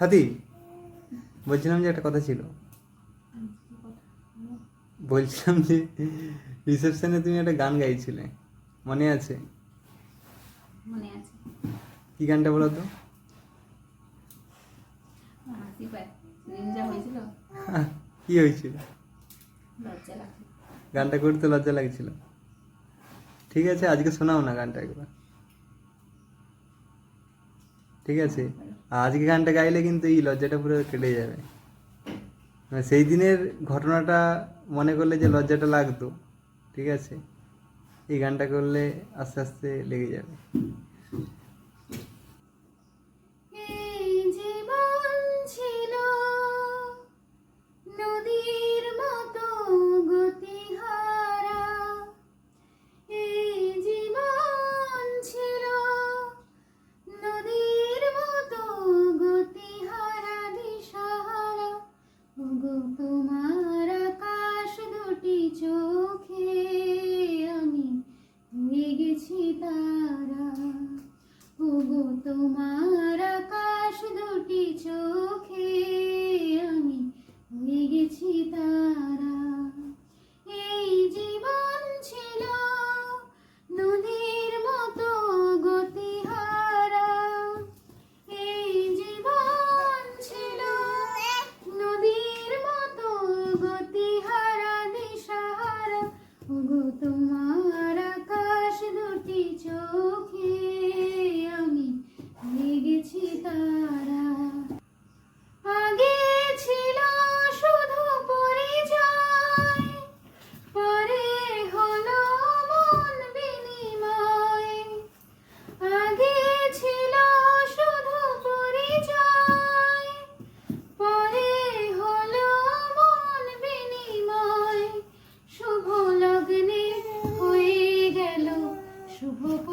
সাথী বলছিলাম যে একটা কথা ছিল। বলছিলাম যে রিসেপশনে তুমি একটা গান গাইছিলে মনে আছে? মনে আছে। কি গানটা বলো তো? কি হয়েছিল? গানটা করতে লজ্জা লাগছিল। ঠিক আছে আজকে শোনাও না গানটা একবার। ঠিক আছে? আজকে গানটা গাইলে কিন্তু এই লজ্জাটা পুরো কেটে যাবে। মানে সেই দিনের ঘটনাটা মনে করলে যে লজ্জাটা লাগতো, ঠিক আছে? এই গানটা করলে আস্তে আস্তে লেগে যাবে। ওগো তোমার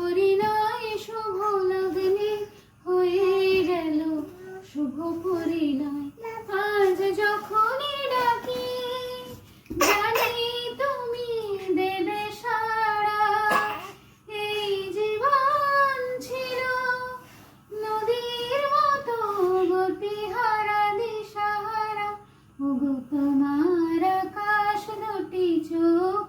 পরিণয় শুভ লগ্নে, হয়ে গেল শুভ পরিণয়। আজ যখনই ডাকি, জানি তুমি দেবে সাড়া। এই জীবন ছিল নদীর মতো গতিহারা দিশাহারা তোমার আকাশ দুটি চোখে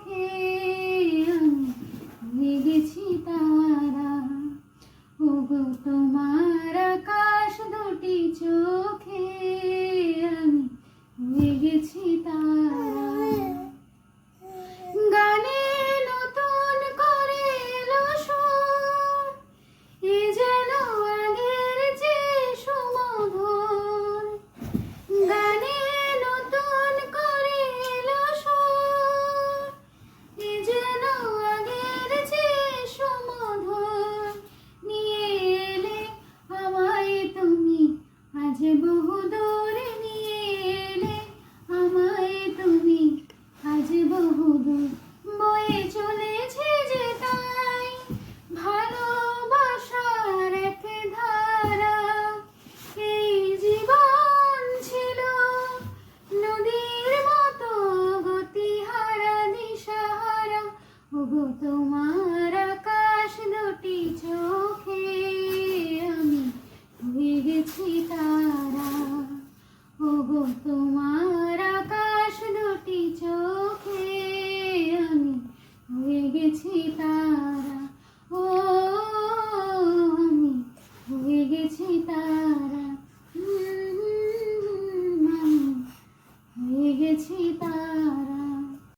செய்தான் হয়ে গেছি